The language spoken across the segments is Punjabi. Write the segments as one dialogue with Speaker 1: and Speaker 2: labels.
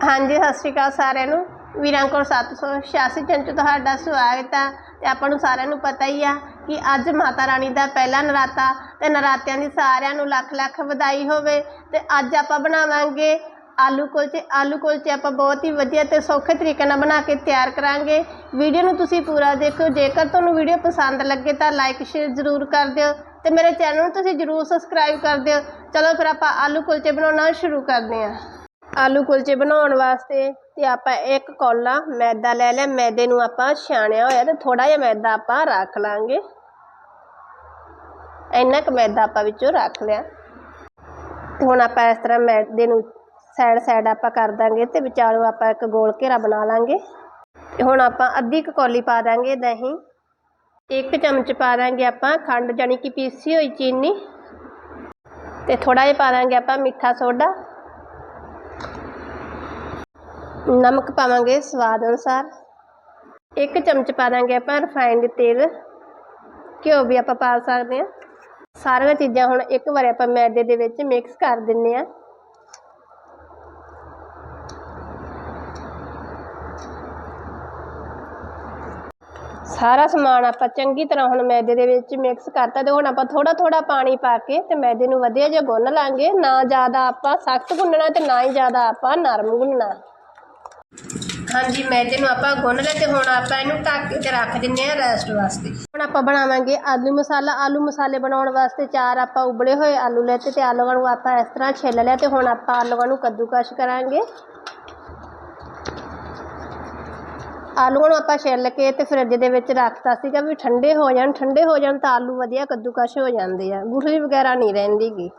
Speaker 1: ਹਾਂਜੀ, ਸਤਿ ਸ਼੍ਰੀ ਅਕਾਲ ਸਾਰਿਆਂ ਨੂੰ। ਵੀਰਾਂ ਕੋਲ 786 ਚੈਨਲ 'ਚ ਤੁਹਾਡਾ ਸਵਾਗਤ ਆ ਤੇ ਆਪਾਂ ਨੂੰ ਸਾਰਿਆਂ ਨੂੰ ਪਤਾ ਹੀ ਆ ਕਿ ਅੱਜ ਮਾਤਾ ਰਾਣੀ ਦਾ ਪਹਿਲਾ ਨਰਾਤਾ ਤੇ ਨਰਾਤਿਆਂ ਦੀ ਸਾਰਿਆਂ ਨੂੰ ਲੱਖ ਲੱਖ ਵਧਾਈ ਹੋਵੇ ਤੇ ਅੱਜ ਆਪਾਂ ਬਣਾਵਾਂਗੇ ਆਲੂ ਕੁਲਚੇ। ਆਲੂ ਕੁਲਚੇ ਆਪਾਂ ਬਹੁਤ ਹੀ ਵਧੀਆ ਤੇ ਸੌਖੇ ਤਰੀਕੇ ਨਾਲ ਬਣਾ ਕੇ ਤਿਆਰ ਕਰਾਂਗੇ। ਵੀਡੀਓ ਨੂੰ ਤੁਸੀਂ ਪੂਰਾ ਦੇਖੋ। ਜੇਕਰ ਤੁਹਾਨੂੰ ਵੀਡੀਓ ਪਸੰਦ ਲੱਗੇ ਤਾਂ ਲਾਈਕ ਸ਼ੇਅਰ ਜ਼ਰੂਰ ਕਰ ਦਿਓ ਤੇ ਮੇਰੇ ਚੈਨਲ ਨੂੰ ਤੁਸੀਂ ਜ਼ਰੂਰ ਸਬਸਕ੍ਰਾਈਬ ਕਰ ਦਿਓ। ਚਲੋ ਫਿਰ ਆਪਾਂ ਆਲੂ ਕੁਲਚੇ ਬਣਾਉਣਾ ਸ਼ੁਰੂ ਕਰਦੇ ਹਾਂ। ਆਲੂ ਕੁਲਚੇ ਬਣਾਉਣ ਵਾਸਤੇ ਤੇ ਆਪਾਂ ਇੱਕ ਕੌਲਾ ਮੈਦਾ ਲੈ ਲਿਆ, ਮੈਦੇ ਨੂੰ ਆਪਾਂ ਛਾਣਿਆ ਹੋਇਆ ਤੇ ਥੋੜਾ ਜਿਹਾ ਮੈਦਾ ਆਪਾਂ ਰੱਖ ਲਾਂਗੇ। ਇੰਨਾ ਕੁ ਮੈਦਾ ਆਪਾਂ ਵਿੱਚੋਂ ਰੱਖ ਲਿਆ। ਤੇ ਹੁਣ ਆਪਾਂ ਇਸ ਤਰ੍ਹਾਂ ਮੈਦੇ ਨੂੰ ਸਾਈਡ ਸਾਈਡ ਆਪਾਂ ਕਰ ਦਾਂਗੇ ਤੇ ਵਿਚਾਲੋ ਆਪਾਂ ਇੱਕ ਗੋਲ ਘੇਰਾ ਬਣਾ ਲਾਂਗੇ। ਤੇ ਹੁਣ ਆਪਾਂ ਅੱਧੀ ਕੁ ਕੌਲੀ ਪਾ ਦਾਂਗੇ ਦਹੀਂ। ਇੱਕ ਚਮਚ ਪਾ ਦਾਂਗੇ ਆਪਾਂ ਖੰਡ ਜਾਨੀ ਕਿ ਪੀਸੀ ਹੋਈ ਚੀਨੀ। ਤੇ ਥੋੜਾ ਜਿਹਾ ਪਾ ਦਾਂਗੇ ਆਪਾਂ ਮਿੱਠਾ ਸੋਡਾ। ਨਮਕ ਪਾਵਾਂਗੇ ਸਵਾਦ ਅਨੁਸਾਰ। ਇੱਕ ਚਮਚ ਪਾ ਦਾਂਗੇ ਆਪਾਂ ਰਿਫਾਈਨਡ ਤੇਲ। ਘਿਓ ਵੀ ਆਪਾਂ ਪਾ ਸਕਦੇ ਹਾਂ। ਸਾਰੀਆਂ ਚੀਜ਼ਾਂ ਹੁਣ ਇੱਕ ਵਾਰ ਆਪਾਂ ਮੈਦੇ ਦੇ ਵਿੱਚ ਮਿਕਸ ਕਰ ਦਿੰਨੇ ਆ ਸਾਰਾ ਸਮਾਨ ਆਪਾਂ ਚੰਗੀ ਤਰ੍ਹਾਂ ਹੁਣ ਮੈਦੇ ਦੇ ਵਿੱਚ ਮਿਕਸ ਕਰਤਾ ਤੇ ਹੁਣ ਆਪਾਂ ਥੋੜਾ ਥੋੜਾ ਪਾਣੀ ਪਾ ਕੇ ਤੇ ਮੈਦੇ ਨੂੰ ਵਧੀਆ ਜਿਹਾ ਗੁੰਨ ਲਾਂਗੇ। ਨਾ ਜ਼ਿਆਦਾ ਆਪਾਂ ਸਖਤ ਗੁੰਨਣਾ ਤੇ ਨਾ ਹੀ ਜ਼ਿਆਦਾ ਆਪਾਂ ਨਰਮ ਗੁੰਨਣਾ। ਹਾਂਜੀ ਮੈਦੇ ਨੂੰ ਆਪਾਂ ਗੁੰਨ ਲਿਆ ਤੇ ਹੁਣ ਆਪਾਂ ਇਹਨੂੰ ਢੱਕ ਕੇ ਰੱਖ ਦਿੰਨੇ ਆ ਰੈਸਟ ਵਾਸਤੇ। ਹੁਣ ਆਪਾਂ ਬਣਾਵਾਂਗੇ ਆਲੂ ਮਸਾਲਾ। ਆਲੂ ਮਸਾਲੇ ਬਣਾਉਣ ਵਾਸਤੇ ਚਾਰ ਆਪਾਂ ਉਬਲੇ ਹੋਏ ਆਲੂ ਲੈਤੇ ਤੇ ਆਲੂਆਂ ਨੂੰ ਆਪਾਂ ਇਸ ਤਰ੍ਹਾਂ ਛਿੱਲ ਲਿਆ ਤੇ ਹੁਣ ਆਪਾਂ ਆਲੂਆਂ ਨੂੰ ਕੱਦੂਕਸ਼ ਕਰਾਂਗੇ। ਆਲੂਆਂ ਨੂੰ ਆਪਾਂ ਛਿੱਲ ਕੇ ਤੇ ਫਰਿੱਜ ਦੇ ਵਿੱਚ ਰੱਖਤਾ ਸੀਗਾ ਵੀ ਠੰਡੇ ਹੋ ਜਾਣ। ਠੰਡੇ ਹੋ ਜਾਣ ਤਾਂ ਆਲੂ ਵਧੀਆ ਕੱਦੂਕਸ਼ ਹੋ ਜਾਂਦੇ ਆ। ਗੁਠਲੀ ਵਗੈਰਾ ਨਹੀਂ ਰਹਿੰਦੀਗੀ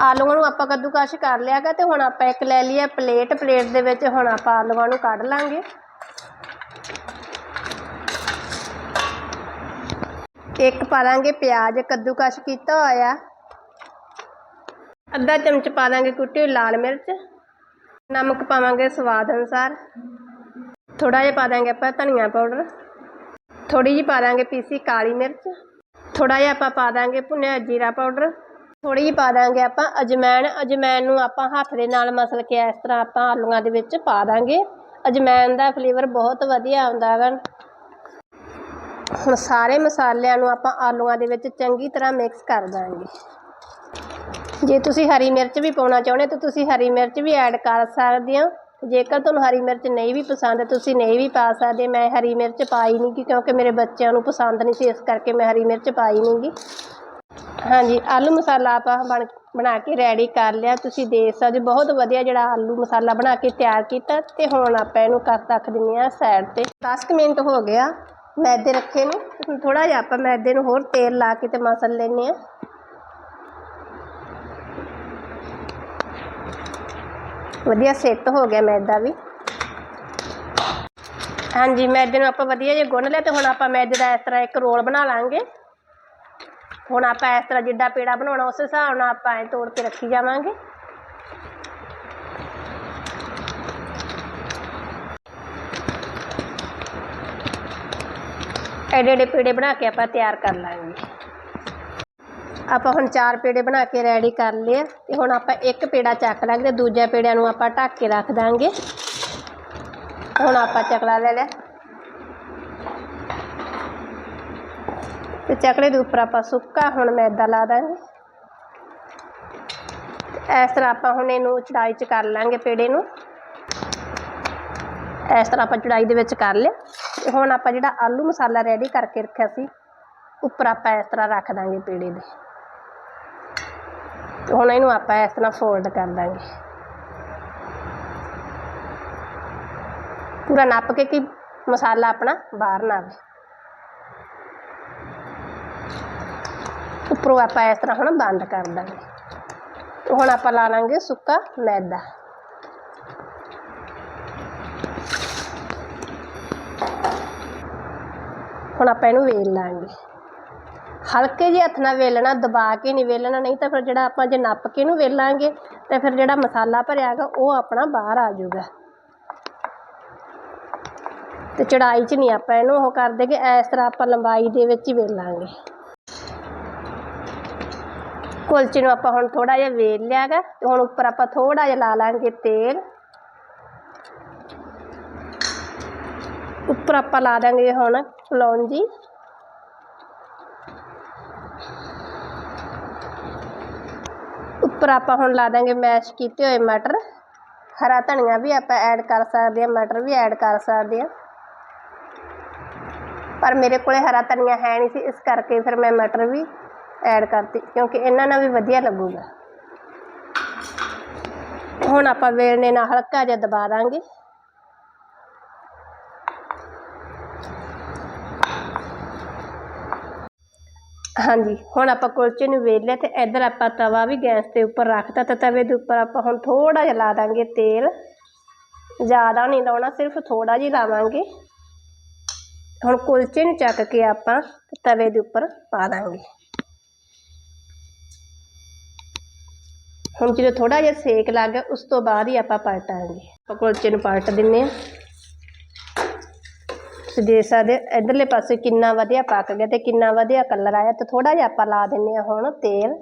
Speaker 1: ਆਲੂਆਂ ਨੂੰ ਆਪਾਂ ਕੱਦੂਕਸ਼ ਕਰ ਲਿਆਗਾ ਤੇ ਹੁਣ ਆਪਾਂ ਇੱਕ ਲੈ ਲਈਏ ਪਲੇਟ। ਪਲੇਟ ਦੇ ਵਿੱਚ ਹੁਣ ਆਪਾਂ ਆਲੂਆਂ ਨੂੰ ਕੱਢ ਲਾਂਗੇ। ਇੱਕ ਪਾ ਦਾਂਗੇ ਪਿਆਜ਼, ਕੱਦੂਕਸ਼ ਕੀਤਾ ਹੋਇਆ। ਅੱਧਾ ਚਮਚ ਪਾ ਦਾਂਗੇ ਕੁੱਟੀ ਹੋਈ ਲਾਲ ਮਿਰਚ। ਨਮਕ ਪਾਵਾਂਗੇ ਸਵਾਦ ਅਨੁਸਾਰ। ਥੋੜਾ ਜਿਹਾ ਪਾ ਦਾਂਗੇ ਆਪਾਂ ਧਨੀਆ ਪਾਊਡਰ। ਥੋੜੀ ਜਿਹੀ ਪਾ ਦਾਂਗੇ ਪੀਸੀ ਕਾਲੀ ਮਿਰਚ। ਥੋੜਾ ਜਿਹਾ ਆਪਾਂ ਪਾ ਦਾਂਗੇ ਭੁੰਨਿਆ ਜੀਰਾ ਪਾਊਡਰ। ਥੋੜੀ ਜਿਹੀ ਪਾ ਦਾਂਗੇ ਆਪਾਂ ਅਜਮੈਨ ਅਜਮੈਨ ਨੂੰ ਆਪਾਂ ਹੱਥ ਦੇ ਨਾਲ ਮਸਲ ਕੇ ਇਸ ਤਰ੍ਹਾਂ ਆਪਾਂ ਆਲੂਆਂ ਦੇ ਵਿੱਚ ਪਾ ਦਾਂਗੇ। ਅਜਮੈਨ ਦਾ ਫਲੇਵਰ ਬਹੁਤ ਵਧੀਆ ਆਉਂਦਾ ਹੈਗਾ। ਹੁਣ ਸਾਰੇ ਮਸਾਲਿਆਂ ਨੂੰ ਆਪਾਂ ਆਲੂਆਂ ਦੇ ਵਿੱਚ ਚੰਗੀ ਤਰ੍ਹਾਂ ਮਿਕਸ ਕਰ ਦਾਂਗੇ। ਜੇ ਤੁਸੀਂ ਹਰੀ ਮਿਰਚ ਵੀ ਪਾਉਣਾ ਚਾਹੁੰਦੇ ਤਾਂ ਤੁਸੀਂ ਹਰੀ ਮਿਰਚ ਵੀ ਐਡ ਕਰ ਸਕਦੇ ਹੋ। ਜੇਕਰ ਤੁਹਾਨੂੰ ਹਰੀ ਮਿਰਚ ਨਹੀਂ ਵੀ ਪਸੰਦ, ਤੁਸੀਂ ਨਹੀਂ ਵੀ ਪਾ ਸਕਦੇ। ਮੈਂ ਹਰੀ ਮਿਰਚ ਪਾਈ ਨਹੀਂ ਗੀ ਕਿਉਂਕਿ ਮੇਰੇ ਬੱਚਿਆਂ ਨੂੰ ਪਸੰਦ ਨਹੀਂ ਸੀ, ਇਸ ਕਰਕੇ ਮੈਂ ਹਰੀ ਮਿਰਚ ਪਾਈ ਨਹੀਂ ਗੀ ਹਾਂਜੀ ਆਲੂ ਮਸਾਲਾ ਆਪਾਂ ਬਣ ਬਣਾ ਕੇ ਰੈਡੀ ਕਰ ਲਿਆ। ਤੁਸੀਂ ਦੇਖ ਸਕਦੇ ਹੋ, ਬਹੁਤ ਵਧੀਆ ਜਿਹੜਾ ਆਲੂ ਮਸਾਲਾ ਬਣਾ ਕੇ ਤਿਆਰ ਕੀਤਾ। ਤੇ ਹੁਣ ਆਪਾਂ ਇਹਨੂੰ ਕਰ ਰੱਖ ਦਿੰਦੇ ਆ ਸਾਈਡ ਤੇ। 10 ਕੁ ਮਿੰਟ ਹੋ ਗਿਆ ਮੈਦੇ ਰੱਖੇ ਨੂੰ। ਹੁਣ ਥੋੜਾ ਜਿਹਾ ਆਪਾਂ ਮੈਦੇ ਨੂੰ ਹੋਰ ਤੇਲ ਲਾ ਕੇ ਤੇ ਮਸਲ ਲੈਨੇ ਆ ਵਧੀਆ ਸੈੱਟ ਹੋ ਗਿਆ ਮੈਦਾ ਵੀ। ਹਾਂਜੀ ਮੈਦੇ ਨੂੰ ਆਪਾਂ ਵਧੀਆ ਜਿਹਾ ਗੁੰਨ ਲਿਆ ਤੇ ਹੁਣ ਆਪਾਂ ਮੈਦੇ ਦਾ ਇਸ ਤਰ੍ਹਾਂ ਇੱਕ ਰੋਲ ਬਣਾ ਲਾਂਗੇ। ਹੁਣ ਆਪਾਂ ਇਸ ਤਰ੍ਹਾਂ ਜਿੱਡਾ ਪੇੜਾ ਬਣਾਉਣਾ, ਉਸ ਹਿਸਾਬ ਨਾਲ ਆਪਾਂ ਐ ਤੋੜ ਕੇ ਰੱਖੀ ਜਾਵਾਂਗੇ। ਐਡੇ ਐਡੇ ਪੇੜੇ ਬਣਾ ਕੇ ਆਪਾਂ ਤਿਆਰ ਕਰ ਲਾਂਗੇ। ਆਪਾਂ ਹੁਣ ਚਾਰ ਪੇੜੇ ਬਣਾ ਕੇ ਰੈਡੀ ਕਰ ਲਏ ਆ ਤੇ ਹੁਣ ਆਪਾਂ ਇੱਕ ਪੇੜਾ ਚੱਕ ਲਾਂਗੇ ਤੇ ਦੂਜੇ ਪੇੜਿਆਂ ਨੂੰ ਆਪਾਂ ਢੱਕ ਕੇ ਰੱਖ ਦਾਂਗੇ। ਹੁਣ ਆਪਾਂ ਚਕਲਾ ਲੈ ਲਿਆ। ਤੇ ਚਕਲੇ ਦੇ ਉੱਪਰ ਆਪਾਂ ਸੁੱਕਾ ਹੁਣ ਮੈਦਾ ਲਾ ਦਾਂਗੇ। ਇਸ ਤਰ੍ਹਾਂ ਆਪਾਂ ਹੁਣ ਇਹਨੂੰ ਚੜਾਈ ਚ ਕਰ ਲਾਂਗੇ ਪੇੜੇ ਨੂੰ। ਇਸ ਤਰ੍ਹਾਂ ਆਪਾਂ ਚੜਾਈ ਦੇ ਵਿੱਚ ਕਰ ਲਿਆ। ਤੇ ਹੁਣ ਆਪਾਂ ਜਿਹੜਾ ਆਲੂ ਮਸਾਲਾ ਰੈਡੀ ਕਰਕੇ ਰੱਖਿਆ ਸੀ, ਉੱਪਰ ਆਪਾਂ ਇਸ ਤਰ੍ਹਾਂ ਰੱਖ ਦਾਂਗੇ ਪੇੜੇ ਦੇ। ਤੇ ਹੁਣ ਇਹਨੂੰ ਆਪਾਂ ਇਸ ਤਰ੍ਹਾਂ ਫੋਲਡ ਕਰ ਦਾਂਗੇ। ਪੂਰਾ ਨੱਪ ਕੇ ਕਿ ਮਸਾਲਾ ਆਪਣਾ ਬਾਹਰ ਨਾ ਆਵੇ। ਉੱਪਰੋਂ ਆਪਾਂ ਇਸ ਤਰ੍ਹਾਂ ਹੁਣ ਬੰਦ ਕਰ ਦਾਂਗੇ। ਹੁਣ ਆਪਾਂ ਲਾ ਲਾਂਗੇ ਸੁੱਕਾ ਮੈਦਾ। ਹੁਣ ਆਪਾਂ ਇਹਨੂੰ ਵੇਲ ਲਾਂਗੇ। ਹਲਕੇ ਜਿਹੇ ਹੱਥ ਨਾਲ ਵੇਲਣਾ, ਦਬਾ ਕੇ ਨਹੀਂ ਵੇਲਣਾ, ਨਹੀਂ ਤਾਂ ਫਿਰ ਜਿਹੜਾ ਆਪਾਂ ਜੇ ਨੱਪ ਕੇ ਇਹਨੂੰ ਵੇਲਾਂਗੇ ਤੇ ਫਿਰ ਜਿਹੜਾ ਮਸਾਲਾ ਭਰਿਆ ਹੈਗਾ, ਉਹ ਆਪਣਾ ਬਾਹਰ ਆ ਜਾਊਗਾ। ਤੇ ਚੜਾਈ 'ਚ ਨਹੀਂ ਆਪਾਂ ਇਹਨੂੰ ਉਹ ਕਰਦੇ ਕਿ ਇਸ ਤਰ੍ਹਾਂ ਆਪਾਂ ਲੰਬਾਈ ਦੇ ਵਿੱਚ ਹੀ ਵੇਲਾਂਗੇ ਕੁਲਚੇ ਨੂੰ ਆਪਾਂ ਹੁਣ ਥੋੜਾ ਜਿਹਾ ਵੇਲ ਲਿਆ ਗਾ ਤੇ ਹੁਣ ਉੱਪਰ ਆਪਾਂ ਥੋੜਾ ਜਿਹਾ ਲਾ ਲਾਂਗੇ ਤੇਲ। ਉੱਪਰ ਆਪਾਂ ਲਾ ਦਾਂਗੇ ਹੁਣ ਕਲੌਂਜੀ ਉੱਪਰ ਆਪਾਂ ਹੁਣ ਲਾ ਦਾਂਗੇ ਮੈਸ਼ ਕੀਤੇ ਹੋਏ ਮਟਰ। ਹਰਾ ਧਨੀਆ ਵੀ ਆਪਾਂ ਐਡ ਕਰ ਸਕਦੇ ਹਾਂ, ਮਟਰ ਵੀ ਐਡ ਕਰ ਸਕਦੇ ਹਾਂ। ਪਰ ਮੇਰੇ ਕੋਲੇ ਹਰਾ ਧਨੀਆ ਹੈ ਨਹੀਂ ਸੀ, ਇਸ ਕਰਕੇ ਫਿਰ ਮੈਂ ਮਟਰ ਵੀ ਐਡ ਕਰਤੀ, ਕਿਉਂਕਿ ਇਹਨਾਂ ਨਾਲ ਵੀ ਵਧੀਆ ਲੱਗੂਗਾ। ਹੁਣ ਆਪਾਂ ਵੇਲਣੇ ਨਾਲ ਹਲਕਾ ਜਿਹਾ ਦਬਾ ਦਾਂਗੇ। ਹਾਂਜੀ, ਹੁਣ ਆਪਾਂ ਕੁਲਚੇ ਨੂੰ ਵੇਲ ਲਿਆ ਤੇ ਇੱਧਰ ਆਪਾਂ ਤਵਾ ਵੀ ਗੈਸ ਦੇ ਉੱਪਰ ਰੱਖਤਾ ਤੇ ਤਵੇ ਦੇ ਉੱਪਰ ਆਪਾਂ ਹੁਣ ਥੋੜਾ ਜਿਹਾ ਲਾ ਦਾਂਗੇ ਤੇਲ। ਜ਼ਿਆਦਾ ਨਹੀਂ ਲਾਉਣਾ, ਸਿਰਫ ਥੋੜਾ ਜਿਹਾ ਲਾਵਾਂਗੇ। ਹੁਣ ਕੁਲਚੇ ਨੂੰ ਚੱਕ ਕੇ ਆਪਾਂ ਤਵੇ ਦੇ ਉੱਪਰ ਪਾ ਦਾਂਗੇ। ਹੁਣ ਜਦੋਂ ਥੋੜਾ ਜਿਹਾ ਸੇਕ ਲੱਗ ਗਿਆ, ਉਸ ਤੋਂ ਬਾਅਦ ਹੀ ਆਪਾਂ ਪਲਟਾਂਗੇ। ਆਪਾਂ ਕੁਲਚੇ ਨੂੰ ਪਲਟ ਦਿੰਨੇ ਆ ਤੁਸੀਂ ਦੇਖ ਸਕਦੇ ਹੋ ਇਧਰਲੇ ਪਾਸੇ ਕਿੰਨਾ ਵਧੀਆ ਪੱਕ ਗਿਆ ਤੇ ਕਿੰਨਾ ਵਧੀਆ ਕਲਰ ਆਇਆ, ਤੇ ਥੋੜਾ ਜਿਹਾ ਆਪਾਂ ਲਾ ਦਿੰਨੇ ਆ ਹੁਣ ਤੇਲ।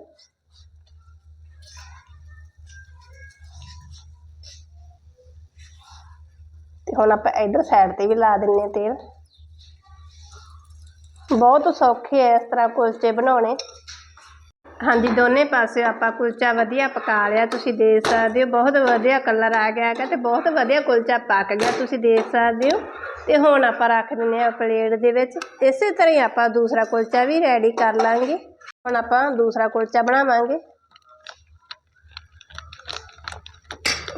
Speaker 1: ਤੇ ਹੁਣ ਆਪਾਂ ਇਧਰ ਸਾਈਡ ਤੇ ਵੀ ਲਾ ਦਿੰਨੇ ਆ ਤੇਲ। ਬਹੁਤ ਸੌਖੇ ਐ ਇਸ ਤਰ੍ਹਾਂ ਕੁਲਚੇ ਬਣਾਉਣੇ। ਹਾਂਜੀ, ਦੋਨੇ ਪਾਸੇ ਆਪਾਂ ਕੁਲਚਾ ਵਧੀਆ ਪਕਾ ਲਿਆ, ਤੁਸੀਂ ਦੇਖ ਸਕਦੇ ਹੋ, ਬਹੁਤ ਵਧੀਆ ਕਲਰ ਆ ਗਿਆ ਹੈਗਾ ਤੇ ਬਹੁਤ ਵਧੀਆ ਕੁਲਚਾ ਪੱਕ ਗਿਆ, ਤੁਸੀਂ ਦੇਖ ਸਕਦੇ ਹੋ। ਤੇ ਹੁਣ ਆਪਾਂ ਰੱਖ ਦਿੰਦੇ ਆ ਪਲੇਟ ਦੇ ਵਿੱਚ, ਇਸੇ ਤਰ੍ਹਾਂ ਹੀ ਆਪਾਂ ਦੂਸਰਾ ਕੁਲਚਾ ਵੀ ਰੈਡੀ ਕਰ ਲਾਂਗੇ। ਹੁਣ ਆਪਾਂ ਦੂਸਰਾ ਕੁਲਚਾ ਬਣਾਵਾਂਗੇ।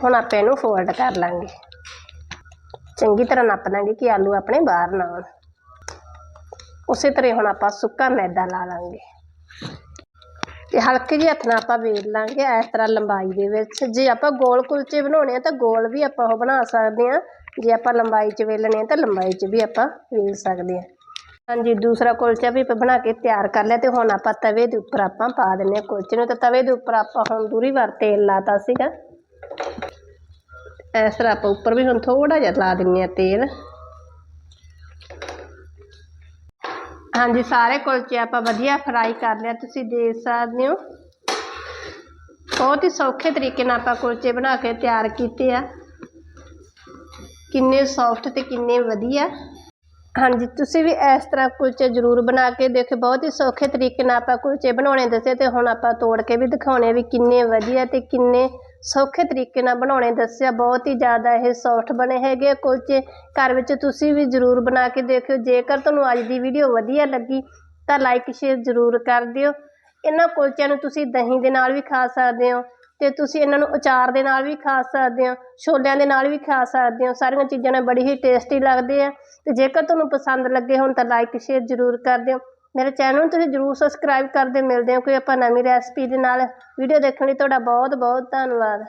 Speaker 1: ਹੁਣ ਆਪਾਂ ਇਹਨੂੰ ਫੋਲਡ ਕਰ ਲਾਂਗੇ। ਚੰਗੀ ਤਰ੍ਹਾਂ ਨੱਪ ਲਾਂਗੇ ਕਿ ਆਲੂ ਆਪਣੇ ਬਾਹਰ ਨਾ ਆਉਣ। ਉਸੇ ਤਰ੍ਹਾਂ ਹੀ ਹੁਣ ਆਪਾਂ ਸੁੱਕਾ ਮੈਦਾ ਲਾ ਲਾਂਗੇ। ਤੇ ਹਲਕੇ ਜਿਹੇ ਹੱਥ ਨਾਲ ਆਪਾਂ ਵੇਲ ਲਾਂਗੇ ਇਸ ਤਰ੍ਹਾਂ ਲੰਬਾਈ ਦੇ ਵਿੱਚ। ਜੇ ਆਪਾਂ ਗੋਲ ਕੁਲਚੇ ਬਣਾਉਣੇ ਆ ਤਾਂ ਗੋਲ ਵੀ ਆਪਾਂ ਉਹ ਬਣਾ ਸਕਦੇ ਆ। ਜੇ ਆਪਾਂ ਲੰਬਾਈ 'ਚ ਵੇਲਣੇ ਆ ਤਾਂ ਲੰਬਾਈ 'ਚ ਵੀ ਆਪਾਂ ਵੇਲ ਸਕਦੇ ਆ। ਹਾਂਜੀ, ਦੂਸਰਾ ਕੁਲਚਾ ਵੀ ਆਪਾਂ ਬਣਾ ਕੇ ਤਿਆਰ ਕਰ ਲਿਆ ਤੇ ਹੁਣ ਆਪਾਂ ਤਵੇ ਦੇ ਉੱਪਰ ਆਪਾਂ ਪਾ ਦਿੰਨੇ ਆ ਕੁਲਚੇ ਨੂੰ। ਤਾਂ ਤਵੇ ਦੇ ਉੱਪਰ ਆਪਾਂ ਹੁਣ ਦੂਰੀ ਵਾਰ ਤੇਲ ਲਾਤਾ ਸੀਗਾ। ਇਸ ਤਰ੍ਹਾਂ ਆਪਾਂ ਉੱਪਰ ਵੀ ਹੁਣ ਥੋੜਾ ਜਿਹਾ ਲਾ ਦਿੰਨੇ ਆ ਤੇਲ। ਹਾਂਜੀ, ਸਾਰੇ ਕੁਲਚੇ ਆਪਾਂ ਵਧੀਆ ਫਰਾਈ ਕਰ ਲਿਆ, ਤੁਸੀਂ ਦੇਖ ਸਕਦੇ ਹੋ। ਬਹੁਤ ਹੀ ਸੌਖੇ ਤਰੀਕੇ ਨਾਲ ਆਪਾਂ ਕੁਲਚੇ ਬਣਾ ਕੇ ਤਿਆਰ ਕੀਤੇ ਆ। ਕਿੰਨੇ ਸੌਫਟ ਤੇ ਕਿੰਨੇ ਵਧੀਆ। ਹਾਂਜੀ, ਤੁਸੀਂ ਵੀ ਇਸ ਤਰ੍ਹਾਂ ਕੁਲਚੇ ਜ਼ਰੂਰ ਬਣਾ ਕੇ ਦੇਖੋ ਬਹੁਤ ਹੀ ਸੌਖੇ ਤਰੀਕੇ ਨਾਲ ਆਪਾਂ ਕੁਲਚੇ ਬਣਾਉਣੇ ਦੱਸੇ ਤੇ ਹੁਣ ਆਪਾਂ ਤੋੜ ਕੇ ਵੀ ਦਿਖਾਉਣੇ ਵੀ ਕਿੰਨੇ ਵਧੀਆ ਤੇ ਕਿੰਨੇ ਸੌਖੇ ਤਰੀਕੇ ਨਾਲ ਬਣਾਉਣੇ ਦੱਸਿਆ। ਬਹੁਤ ਹੀ ਜ਼ਿਆਦਾ ਇਹ ਸੌਫਟ ਬਣੇ ਹੈਗੇ ਆ ਕੁਲਚੇ। ਘਰ ਵਿੱਚ ਤੁਸੀਂ ਵੀ ਜ਼ਰੂਰ ਬਣਾ ਕੇ ਦੇਖਿਓ। ਜੇਕਰ ਤੁਹਾਨੂੰ ਅੱਜ ਦੀ ਵੀਡੀਓ ਵਧੀਆ ਲੱਗੀ, ਤਾਂ ਲਾਈਕ ਸ਼ੇਅਰ ਜ਼ਰੂਰ ਕਰ ਦਿਓ। ਇਹਨਾਂ ਕੁਲਚਿਆਂ ਨੂੰ ਤੁਸੀਂ ਦਹੀਂ ਦੇ ਨਾਲ ਵੀ ਖਾ ਸਕਦੇ ਹੋ ਅਤੇ ਤੁਸੀਂ ਇਹਨਾਂ ਨੂੰ ਅਚਾਰ ਦੇ ਨਾਲ ਵੀ ਖਾ ਸਕਦੇ ਹੋ, ਛੋਲਿਆਂ ਦੇ ਨਾਲ ਵੀ ਖਾ ਸਕਦੇ ਹੋ। ਸਾਰੀਆਂ ਚੀਜ਼ਾਂ ਨਾਲ ਬੜੀ ਹੀ ਟੇਸਟੀ ਲੱਗਦੇ ਆ। ਅਤੇ ਜੇਕਰ ਤੁਹਾਨੂੰ ਪਸੰਦ ਲੱਗੇ ਹੋਣ ਤਾਂ ਲਾਈਕ ਸ਼ੇਅਰ ਜ਼ਰੂਰ ਕਰ ਦਿਓ। ਮੇਰੇ ਚੈਨਲ ਨੂੰ ਤੁਸੀਂ ਜ਼ਰੂਰ ਸਬਸਕ੍ਰਾਈਬ ਕਰਦੇ ਮਿਲਦੇ ਹੋ ਕੋਈ ਆਪਾਂ ਨਵੀਂ ਰੈਸਪੀ ਦੇ ਨਾਲ। ਵੀਡੀਓ ਦੇਖਣ ਲਈ ਤੁਹਾਡਾ ਬਹੁਤ ਬਹੁਤ ਧੰਨਵਾਦ।